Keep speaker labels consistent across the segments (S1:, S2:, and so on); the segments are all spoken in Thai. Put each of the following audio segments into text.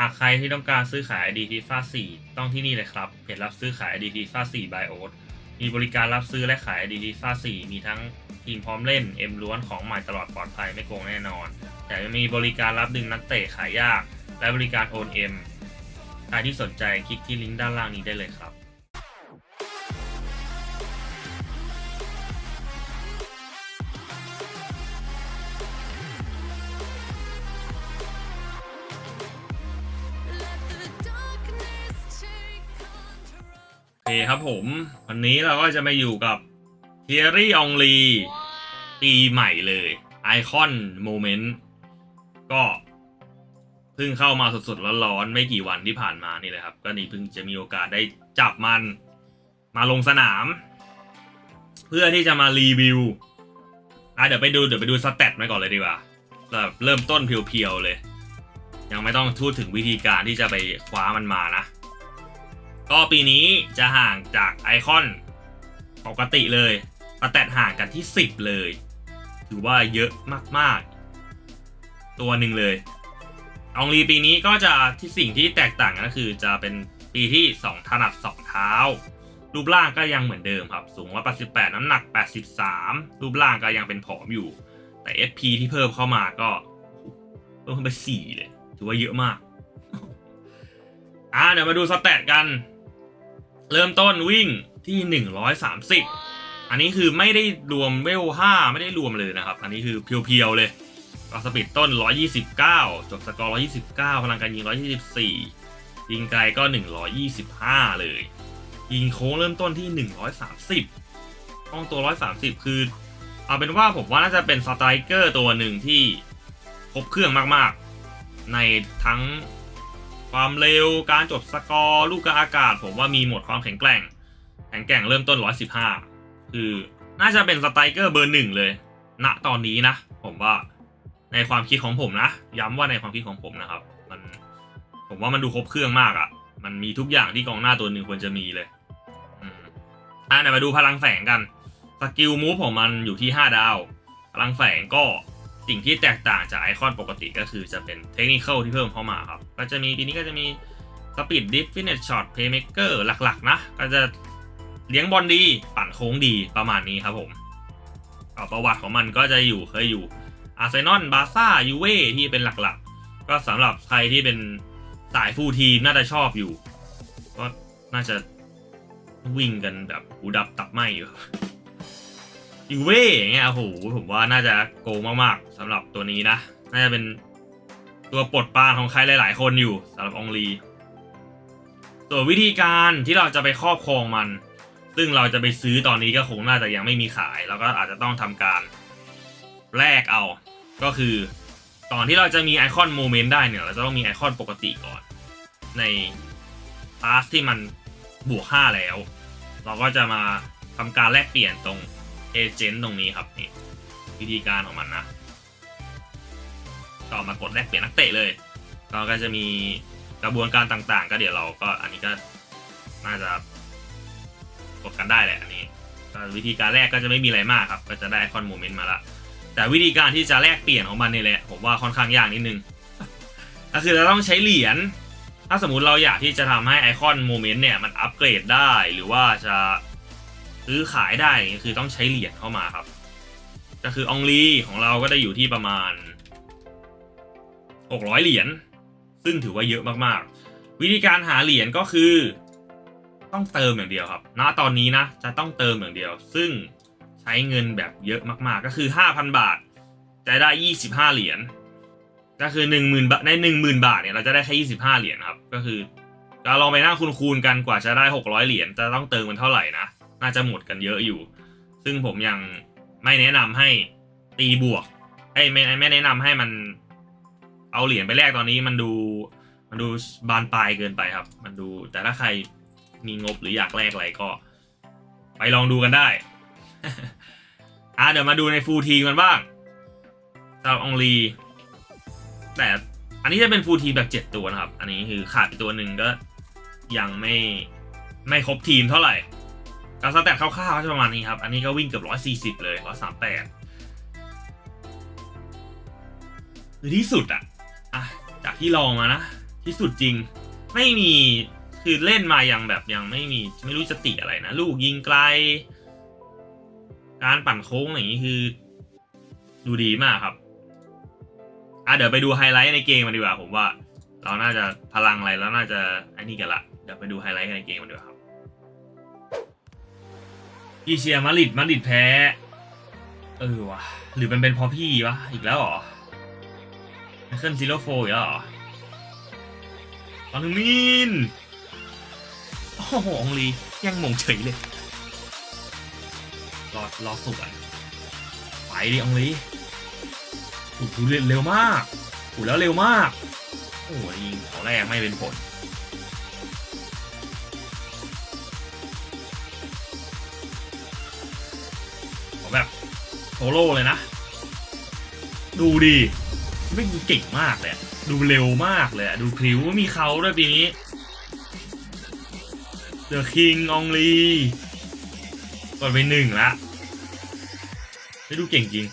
S1: หากใครที่ต้องการซื้อขาย ID FIFA 4 ต้องที่นี่เลยครับเพจรับซื้อขาย ID FIFA 4 by o a t มีบริการรับซื้อและขาย ID FIFA 4 มีทั้งทีมพร้อมเล่นเอ็มล้วนของใหม่ตลอดปลอดภัยไม่โกงแน่นอน แต่ยังมีบริการรับดึงนักเตะขายยาก และบริการโอนเอ็มใครที่สนใจคลิกที่ลิงก์ด้านล่างนี้ได้เลยครับ ครับผม วันนี้เราก็จะมาอยู่กับเทียรี่องลีปีใหม่เลยไอคอนโมเมนต์ก็เพิ่งเข้ามาสดๆร้อนๆไม่กี่วันที่ผ่านมานี่เลยครับ ก็นี่เพิ่งจะมีโอกาสได้จับมันมาลงสนาม เพื่อที่จะมารีวิวอะเดี๋ยวไปดูเดี๋ยวไปดูสเตตมาก่อนเลยดีกว่าแบบเริ่มต้นเพียวๆเลย ยังไม่ต้องพูดถึงวิธีการที่จะไปคว้ามันมานะ ก็ปีนี้จะห่างจากไอคอนปกติเลยสแตทห่างกันที่ 10 เลย ถือว่าเยอะมากๆ ตัวหนึ่งเลยอองลีปีนี้ก็จะที่สิ่งที่แตกต่างก็คือจะเป็นปีที่ 2 ถนัด 2 เท้า รูปร่างก็ยังเหมือนเดิมครับ สูง188 น้ำหนัก 83 รูปร่างก็ยังเป็นผอมอยู่ แต่ FP ที่เพิ่มเข้ามาก็เพิ่มขึ้นไป 4 เลย ถือว่าเยอะมาก อ่าเดี๋ยวมาดูสแตทกัน เริ่มต้นวิ่งที่ 130 อันนี้คือไม่ได้รวมเวล5ไม่ได้รวมเลยนะครับ อันนี้คือเพียวๆเลยก็สปีดต้น 129 จบสกอร์ 129 พลังการยิง 124 ยิงไกลก็ 125 เลย ยิงโค้งเริ่มต้นที่ 130ห้องตัว 130 คือ เอาเป็นว่าผมว่าน่าจะเป็นสไตรเกอร์ตัวหนึ่งที่ครบเครื่องมากๆ ในทั้ง ความเร็วการจบสกอร์ลูกกระอากาศ ผมว่ามีหมดความแข็งแกร่ง แข็งแกร่งเริ่มต้น 115 คือน่าจะเป็นสไตรเกอร์เบอร์หนึ่งเลยณตอนนี้นะ ผมว่าในความคิดของผมนะ ย้ำว่าในความคิดของผมนะครับ มันผมว่ามันดูครบเครื่องมากอะ่ะ มันมีทุกอย่างที่กองหน้าตัวหนึ่งควรจะมีเลยอืมอะเดี๋ยวมาดูพลังแฝงกันสกิลมูฟของมันอยู่ที่ 5 ดาว พลังแฝงก็ สิ่งที่แตกต่างจากไอคอนปกติก็คือจะเป็นเทคนิคที่เพิ่มเข้ามาครับ ก็จะมีปีนี้ก็จะมีสปีดดิฟฟินเน h ช็อตเพย์เม k เกอร์หลักๆ นะ ก็จะเลี้ยงบอลดี ปั่นโค้งดีประมาณนี้ครับผมประวัติของมันก็จะอยู่เคยอยู่อาร์เซนอลบาซ่ายูเว่ที่เป็นหลักๆ ก็สำหรับใครที่เป็นสายฟูลทีมน่าจะชอบอยู่ ก็น่าจะวิ่งกันแบบหูดับตับไหมอยู่ ยูเว่อย่างเงี้ยโอ้โหผมว่าน่าจะโกงมากๆสำหรับตัวนี้นะ น่าจะเป็นตัวปลดปานของใครหลาย ๆ คนอยู่สำหรับองลีส่วนวิธีการที่เราจะไปครอบครองมัน ซึ่งเราจะไปซื้อตอนนี้ก็คงน่าจะยังไม่มีขาย แล้วก็อาจจะต้องทำการแลกเอา ก็คือตอนที่เราจะมีไอคอนโมเมนต์ได้เนี่ย เราจะต้องมีไอคอนปกติก่อน ในพาสที่มันบวก 5 แล้ว เราก็จะมาทำการแลกเปลี่ยนตรง เอเจนต์ตรงนี้ครับนี่วิธีการของมันนะต่อมากดแลกเปลี่ยนนักเตะเลยก็ก็จะมีกระบวนการต่างๆ ก็เดี๋ยวเราก็อันนี้ก็น่าจะกดกันได้แหละอันนี้ก็วิธีการแรกก็จะไม่มีอะไรมากครับ ก็จะได้คอนโมเมนต์มาละแต่วิธีการที่จะแลกเปลี่ยนของมันนี่แหละผมว่าค่อนข้างยากนิดนึงก็คือเราต้องใช้เหรียญถ้าสมมุติเราอยากที่จะทำให้ไอคอนโมเมนต์เนี่ยมันอัปเกรดได้หรือว่าจะ ซื้อขายได้ก็คือต้องใช้เหรียญเข้ามาครับ ก็คือองลีของเราก็ได้อยู่ที่ประมาณ 600 เหรียญซึ่งถือว่าเยอะมากๆ วิธีการหาเหรียญก็คือต้องเติมอย่างเดียวครับ ณ ตอนนี้นะ จะต้องเติมอย่างเดียว ซึ่งใช้เงินแบบเยอะมากๆ ก็คือ 5,000 บาท จะได้ 25 เหรียญ ก็คือ 10,000 บาท ใน 10,000 บาทเนี่ย เราจะได้แค่25 เหรียญครับ ก็คือเราลองไปนั่งคูณๆกันกว่าจะได้ 600 เหรียญ จะต้องเติมมันเท่าไหร่นะ น่าจะหมดกันเยอะอยู่ ซึ่งผมยังไม่แนะนำให้ตีบวกไอ้ยไม่ไม่แนะนำให้มันเอาเหรียญไปแลกตอนนี้มันดูมันดูบานปลายเกินไปครับ มันดูแต่ถ้าใครมีงบหรืออยากแลกอะไรก็ ไปลองดูกันได้อะเดี๋ยวมาดูในฟูลทีมกันบ้างสำหรับองลีแต่อันนี้จะเป็นฟูลทีมแบบเจ็ดตัวนะครับ อันนี้คือขาดไปตัวหนึ่งก็ยังไม่ไม่ครบทีมเท่าไหร่ การสแตทคร่าวๆก็จะประมาณนี้ครับ อันนี้ก็วิ่งเกือบร้อยสี่สิบเลยร้อยสามแปดคือที่สุดอะอะจากที่ลองมานะ ที่สุดจริง ไม่มีคือเล่นมาอยังแบบยังไม่มีไม่รู้จะติอะไรนะ ลูกยิงไกล การปั่นโค้งอย่างนี้คือ ดูดีมากครับ อะเดี๋ยวไปดูไฮไลท์ในเกมมันดีกว่าผมว่า เราน่าจะพลังอะไรแล้วน่าจะไอ้นี่กันละเดี๋ยวไปดูไฮไลท์ในเกมมันดีกว่าครับ พี่เชียมาริดมาริดแพ้ เออวะหรือมันเป็นเพราะพี่วะ อีกแล้วเหรอไมเคิลซิโลโฟอีกแล้วเหรอตอนนึงมินโอ้โหองลียังมงเฉยเลย รอรอสุกอะไปดิองลีโอ้โหเร็วเร็วมากโอ้แล้วเร็วมาก โอ้ยิงเขาแรกไม่เป็นผล แบบโซโล่เลยนะ ดูดิไม่เก่งมากเลย ดูเร็วมากเลยดูพริ้วมีเขาด้วยปีนี้ The King องลีกดไปหนึ่งละไม่ดูเก่งจริง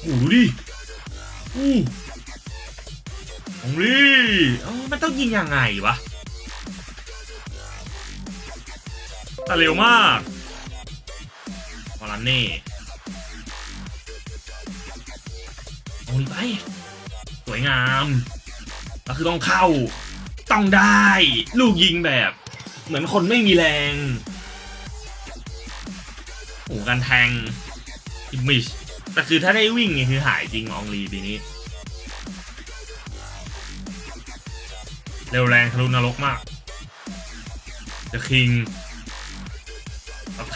S1: โอ้ดูดิอู้อองลีมันต้องยิงยังไงวะ แต่เร็วมากวอลันเน่เอาไป สวยงามก็คือต้องเข้า ต้องได้ ลูกยิงแบบ เหมือนคนไม่มีแรงโอ้การแทงอิมมิชแต่คือถ้าได้วิ่งนี่คือหายจริงอองลีปีนี้ เร็วแรงทะลุนรกมาก The King เอาแ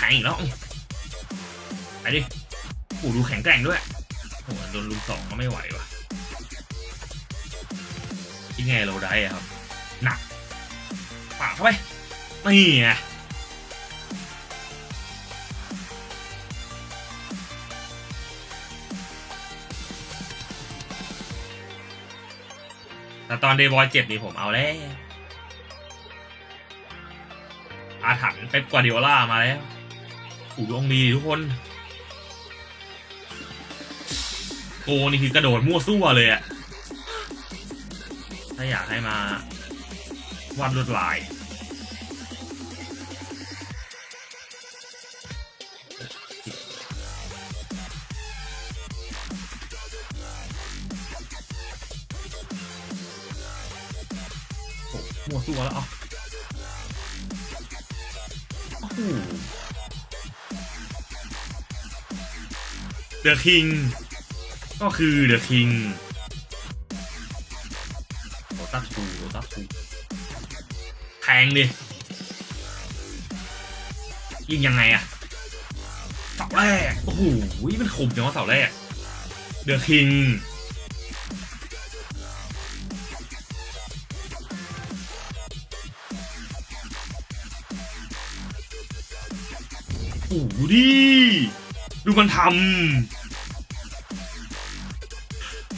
S1: ทงอีกแล้วไปดิโอ้ดูแข็งแกร่งด้วยโอ้โหโดนลุมสองก็ไม่ไหวว่ะยังไงเราได้อะครับ หนักปากเข้าไป นี่ไงแต่ตอนเดย์บอยเจ็บนี่ผมเอาแล้วอาถรรพ์เป๊ปกวาดิโอล่ามาแล้ว อูดวงดีทุกคน โกนี่คือกระโดดมั่วซั่วเลยอะถ้าอยากให้มาวาดลวดลาย โอ้มั่วซั่วแล้วอะ เดอะคิงก็คือเดอะคิงโรตัสทูโรตัสทูแทงดิยิงยังไงอะเสาแรกโอ้โหมันคมจังว่าเสาแรกเดอะคิงโอ้โหดิ ดูมันทำ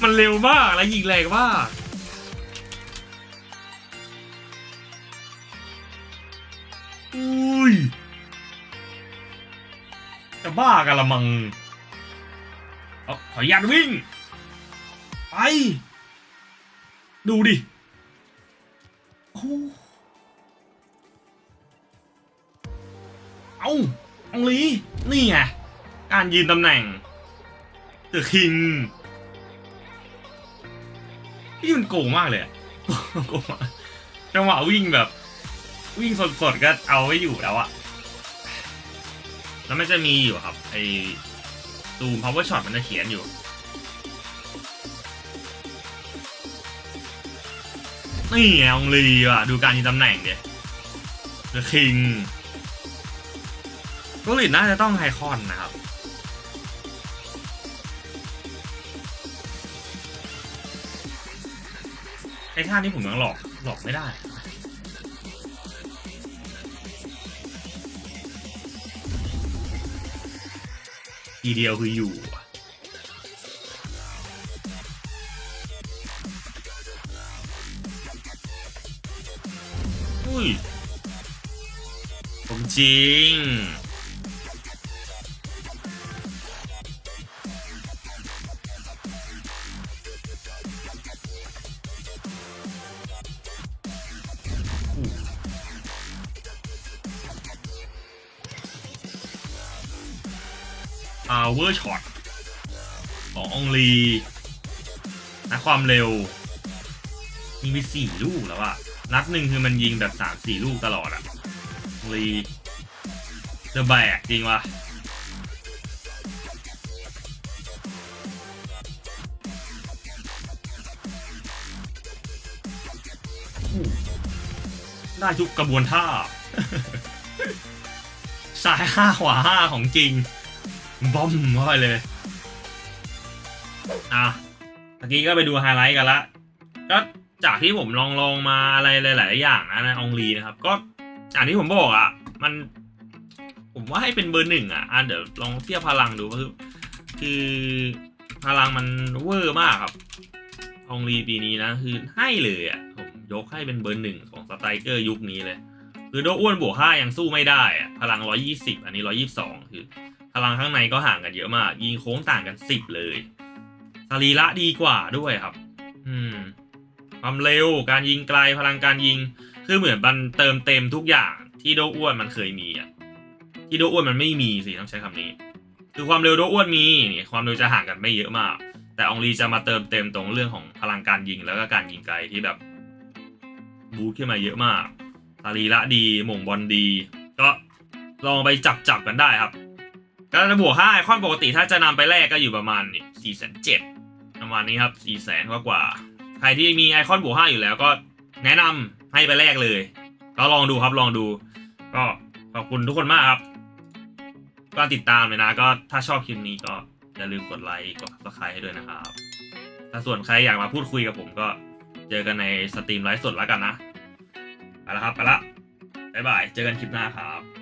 S1: มันเร็วมากและยิงแรงมากอุ้ย จะบ้ากันละมังเอาขออนุญาตวิ่ง ไป ดูดิโอ้เอาองลีนี่ไง การยืนตำแหน่ง The King พี่มันโกงมากเลยโกงมากจังหวะวิ่งแบบ วิ่งสดๆก็เอาไว้อยู่แล้วอะแล้วมันจะมีอยู่ครับ ไอตูม power shot มันจะเขียนอยู่นี่ไงองลีอะ ดูการยืนตำแหน่งเดีย The King ก็ลิดน่าจะต้องไฮคอนนะครับ ไอ้ท่านี้ผมยังหลอกหลอกไม่ได้ทีเดียวคืออยู่อะอุ้ย ผมจริง power shot ขององลีนะความเร็วยิงไปสี่ลูกแล้วอะนัดหนึ่งคือมันยิงแบบสามสี่ลูกตลอดอะองลีเดอะแบกจริงวะได้ทุกกระบวนท่าซ้ายห้าขวาห้าของจริง บอมเข้าไปเลย อะตะกี้ก็ไปดูไฮไลท์กันละ ก็จากที่ผมลองลองมาอะไรหลาย ๆ อย่างนะนะองลีนะครับ ก็อย่างที่ผมบอกอะ มัน ผมว่าให้เป็นเบอร์หนึ่งอะอะเดี๋ยวลองเทียบพลังดูคือคือพลังมันเวอร์มากครับองลีปีนี้นะ คือให้เลยอะผมยกให้เป็นเบอร์หนึ่งของสไตรเกอร์ยุคนี้เลย คือโดอ้วนบวกห้ายังสู้ไม่ได้อะพลังร้อยี่สิบอันนี้ร้อยี่สองคือ พลังข้างในก็ห่างกันเยอะมาก ยิงโค้งต่างกันสิบเลยสรีระดีกว่าด้วยครับ อืม ความเร็วการยิงไกลพลังการยิง คือเหมือนมันเติมเต็มทุกอย่างที่โดอ้วนมันเคยมีอะที่โดอ้วนมันไม่มีสิต้องใช้คำนี้ คือความเร็วโดอ้วนมีนี่ความเร็วจะห่างกันไม่เยอะมาก แต่อองลีจะมาเติมเต็มตรงเรื่องของพลังการยิงแล้วก็การยิงไกลที่แบบบูทขึ้นมาเยอะมากสรีระดีหม่งบอลดี ก็ลองไปจับจับกันได้ครับ ก็จะบวกห้าไอคอนปกติถ้าจะนำไปแลกก็อยู่ประมาณนี่สี่แสนเจ็ดประมาณนี้ครับสี่แสนกว่ากว่า ใครที่มีไอคอนบวกห้าอยู่แล้วก็แนะนำให้ไปแลกเลย ก็ลองดูครับลองดู ก็ขอบคุณทุกคนมากครับก็ติดตามเลยนะ ก็ถ้าชอบคลิปนี้ก็อย่าลืมกดไลค์กด subscribe ให้ด้วยนะครับ ถ้าส่วนใครอยากมาพูดคุยกับผมก็เจอกันในสตรีมไลฟ์สดแล้วกันนะไปแล้วครับไปละ บ๊ายบาย เจอกันคลิปหน้าครับ